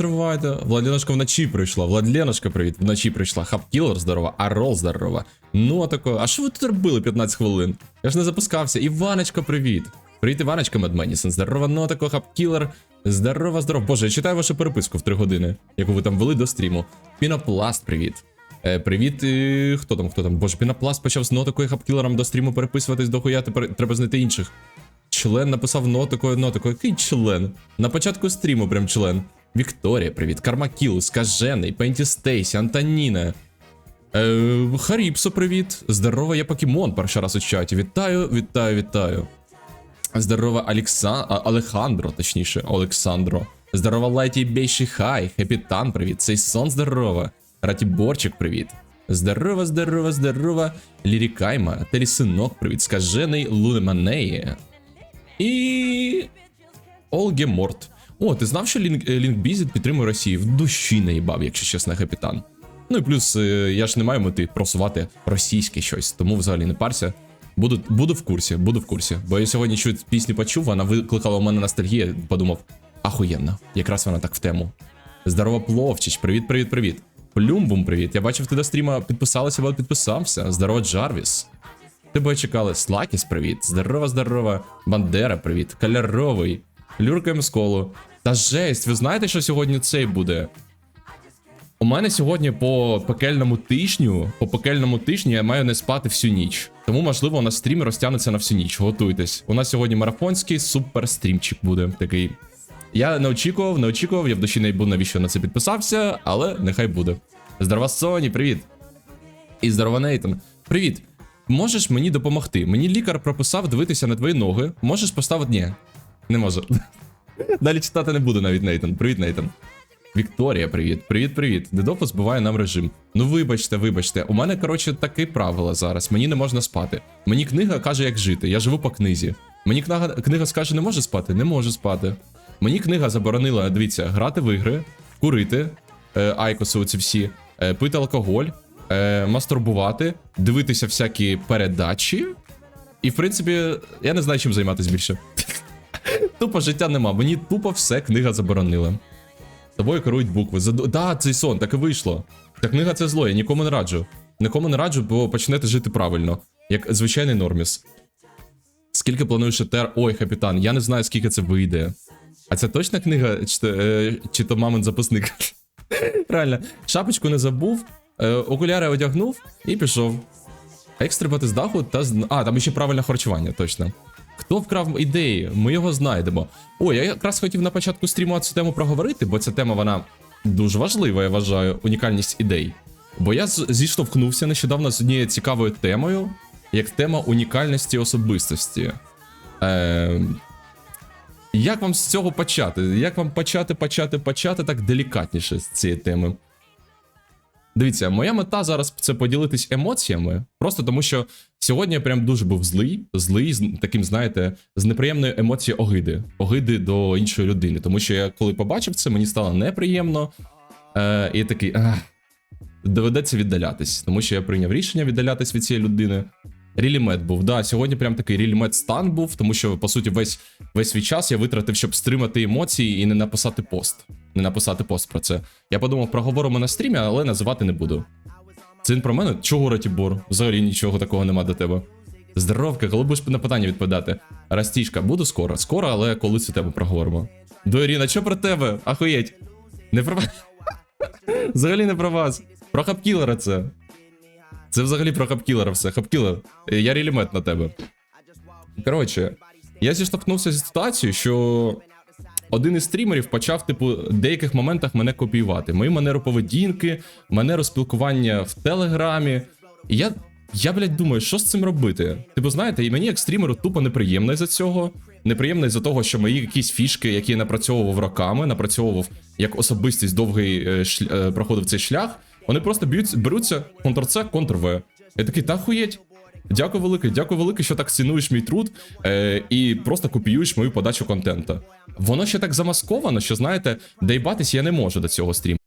стривайте. Владленочка вночі прийшла. Владленочка, привіт, вночі прийшла. Хапкілер здорова, Арол здорова. Ну, а тако. А що ви тут робили 15 хвилин? Я ж не запускався. Іваночка, привіт. Привіт, Іваночка, Медменісон. Здорова, ну тако, хапкілер. Здорова, здорова. Боже, я читаю вашу переписку в 3 години, яку ви там вели до стріму. Пінопласт, привіт. Е, привіт, е, хто там, хто там? Боже, Пінопласт почав з нотикою хапкілером до стріму переписуватись до хуя, тепер треба знайти інших. Член написав нотикою, нотикою. Який член? На початку стріму прям член. Вікторія, привіт. Кармакіл, Скажений, Пенті Стейсі, Антоніна. Е, Харіпсо, привіт. Здорово, я покемон перший раз у чаті. Вітаю, вітаю, вітаю. Здорово, Алексан... а, Алехандро, точніше, Олександро. Здорово, Лайті Бейші Хай. Капітан, привіт. Цей сон здорово. Ратіборчик, привіт. Здорово, здорово, здорово. Лірікайма, Телісинок, привіт. Скажений Лунеманеї. І. Олге Морт. О, ти знав, що Лінк, Лінк підтримує Росію? В душі наїбав, якщо чесно, капітан. Ну і плюс е, я ж не маю мети просувати російське щось, тому взагалі не парся. Буду, буду в курсі, буду в курсі. Бо я сьогодні чуть пісню почув, вона викликала у мене ностальгію, подумав, ахуєнно, якраз вона так в тему. Здорово, Пловчич, привіт, привіт, привіт. Плюмбум, привіт. Я бачив, ти до стріма підписалася, або підписався. Здорово, Джарвіс. Тебе чекали Слакіс, привіт. Здорово, здорово. Бандера, привіт. Кольоровий. Люркаємо з колу. Та жесть, ви знаєте, що сьогодні цей буде? У мене сьогодні по пекельному тижню, по пекельному тижню я маю не спати всю ніч. Тому, можливо, у нас стрім розтягнеться на всю ніч. Готуйтесь. У нас сьогодні марафонський супер стрімчик буде такий. Я не очікував, не очікував, я в душі не йбу, навіщо на це підписався, але нехай буде. Здорова, Соні, привіт. І здорова, Нейтан. Привіт. Можеш мені допомогти? Мені лікар прописав дивитися на твої ноги. Можеш поставити. Ні, не можу. Далі читати не буду навіть Нейтан. Привіт, Нейтан. Вікторія, привіт, привіт, привіт. Дедофо збиває нам режим. Ну вибачте, вибачте. У мене, коротше, таке правило зараз. Мені не можна спати. Мені книга каже, як жити. Я живу по книзі. Мені книга, книга скаже, не може спати? Не можу спати. Мені книга заборонила, дивіться, грати в ігри, курити, е, айкоси оці всі, е, пити алкоголь, е, мастурбувати, дивитися всякі передачі. І, в принципі, я не знаю, чим займатися більше. Тупо життя нема. Мені тупо все книга заборонила. З Тобою керують букви. Заду... Да, цей сон, так і вийшло. Та книга це зло, я нікому не раджу. Нікому не раджу, бо почнете жити правильно, як звичайний норміс. Скільки плануєш етер? Ой, капітан, я не знаю, скільки це вийде. А це точна книга, чи, е, чи то мамин записник? Реально, шапочку не забув, е, окуляри одягнув і пішов. А з даху та з. А, там ще правильне харчування, точно. Хто вкрав ідеї? Ми його знайдемо. О, я якраз хотів на початку стріму цю тему проговорити, бо ця тема вона дуже важлива, я вважаю, унікальність ідей. Бо я зіштовхнувся нещодавно з однією цікавою темою, як тема унікальності особистості. Е, як вам з цього почати? Як вам почати, почати, почати так делікатніше з цієї теми? Дивіться, моя мета зараз це поділитись емоціями, просто тому що сьогодні я прям дуже був злий, злий, з таким, знаєте, з неприємною емоцією огиди, огиди до іншої людини. Тому що я коли побачив це, мені стало неприємно. Е, і такий, ах, доведеться віддалятись, тому що я прийняв рішення віддалятись від цієї людини. Рілімет був. Да, сьогодні прям такий рілімет стан був, тому що, по суті, весь, весь свій час я витратив, щоб стримати емоції і не написати пост. Не написати пост про це. Я подумав, проговоримо на стрімі, але називати не буду. Це він про мене? Чого Ратібор? Взагалі нічого такого нема до тебе. Здоровка, коли будеш на питання відповідати. Растішка, буду скоро. Скоро, але коли цю тему проговоримо. До Ірина, що про тебе? Ахуєть. Не про вас. Взагалі не про вас. Про хапкілера це. Це взагалі про хапкілера все. Хапкілер, я рілімет на тебе. Коротше, я зіштовхнувся зі ситуацією, що один із стрімерів почав, типу, в деяких моментах мене копіювати. Мою манеру поведінки, манеру спілкування в Телеграмі. І я, я, блядь, думаю, що з цим робити? Типу, знаєте, і мені як стрімеру тупо неприємно із-за цього. Неприємно із-за того, що мої якісь фішки, які я напрацьовував роками, напрацьовував як особистість довгий е, е, проходив цей шлях, вони просто б'ють, беруться Ctrl-C, Ctrl-V. Я такий, та хуєть. Дякую велике, дякую велике, що так цінуєш мій труд е, і просто копіюєш мою подачу контента. Воно ще так замасковано, що знаєте, доїбатись я не можу до цього стріму.